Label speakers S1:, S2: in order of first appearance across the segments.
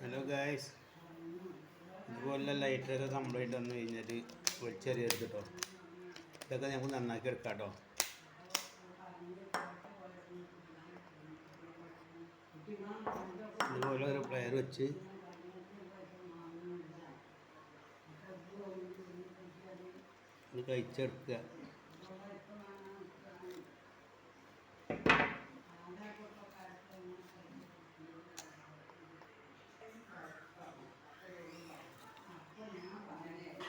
S1: Hello guys ഇതുപോലെ ലൈറ്ററൊക്കെ complaint വന്നു കഴിഞ്ഞാൽ വലിച്ചെറിയരുത് കേട്ടോ ഇതൊക്കെ ഞങ്ങൾ നന്നാക്കി എടുക്കാം കേട്ടോ ഇതുപോലെ ഒരു പ്ലെയർ വെച്ച് ഇത് കഴിച്ചെടുക്കുക.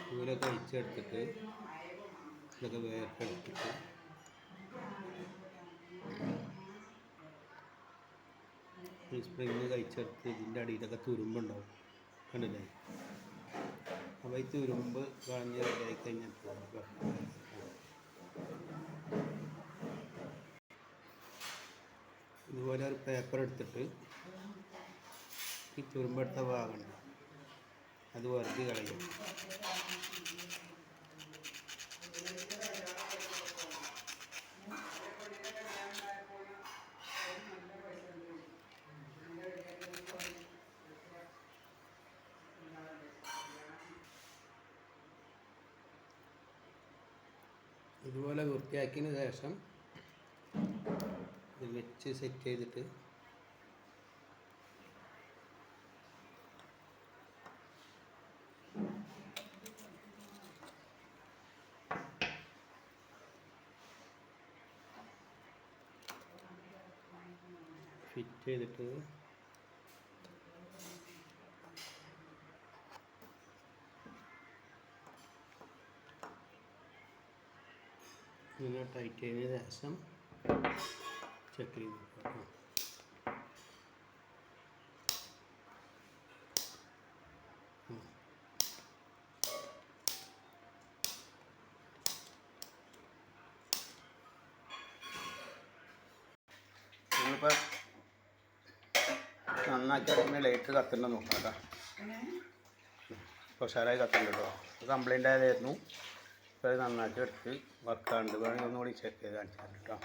S1: ഇതുപോലെ അഴിച്ചെടുത്തിട്ട് ഇതൊക്കെ വേർത്തെടുത്തിട്ട് ഈ സ്പ്രിങ് കഴിച്ചെടുത്ത് ഇതിന്റെ അടിയിലൊക്കെ തുരുമ്പുണ്ടാവും. കണ്ടില്ലേ? അപ്പോൾ ഈ തുരുമ്പ് കളഞ്ഞ് റെഡിയായി കഴിഞ്ഞാൽ ഇതുപോലെ ഒരു പേപ്പർ എടുത്തിട്ട് ഈ തുരുമ്പെടുത്ത ഭാഗമുണ്ട് അത് വെറുതെ കളയും. ഇതുപോലെ വൃത്തിയാക്കിയതിന് ശേഷം ഇത് വെച്ച് സെറ്റ് ചെയ്തിട്ട് ഫിറ്റ് ചെയ്തിട്ട് ഇങ്ങനെ ടൈറ്റ് ചെയ്തതിന് ശേഷം ചെക്ക് ചെയ്ത് നോക്കാം കേട്ടോ. നന്നാക്കി ലൈറ്റ് കത്തണ്ട നോക്കാം കേട്ടോ ഉഷാറായി കത്തുന്നുണ്ട് കേട്ടോ കംപ്ലൈന്റ് ആയതായിരുന്നു. ഇപ്പോൾ അത് നന്നാക്കി എടുത്ത് വർക്കാണ്ട് വേണമെങ്കിൽ ഒന്നുകൂടി ചെക്ക് ചെയ്ത് കാണിച്ചാൽ കേട്ടോ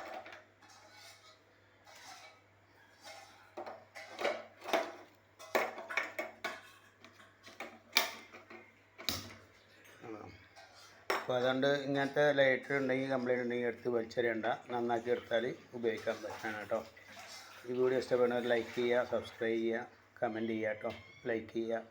S1: അപ്പോൾ അതുകൊണ്ട് ഇങ്ങനത്തെ ലൈറ്റർ ഉണ്ടെങ്കിൽ കംപ്ലൈന്റ് ഉണ്ടെങ്കിൽ എടുത്ത് വലിച്ചെറിയണ്ട. നന്നാക്കി എടുത്താൽ ഉപയോഗിക്കാൻ പറ്റാണ് കേട്ടോ ഈ വീഡിയോ ഇഷ്ടപ്പെടുന്നവർ ലൈക്ക് ചെയ്യുക സബ്സ്ക്രൈബ് ചെയ്യുക കമൻറ്റ് ചെയ്യുക കേട്ടോ ലൈക്ക് ചെയ്യുക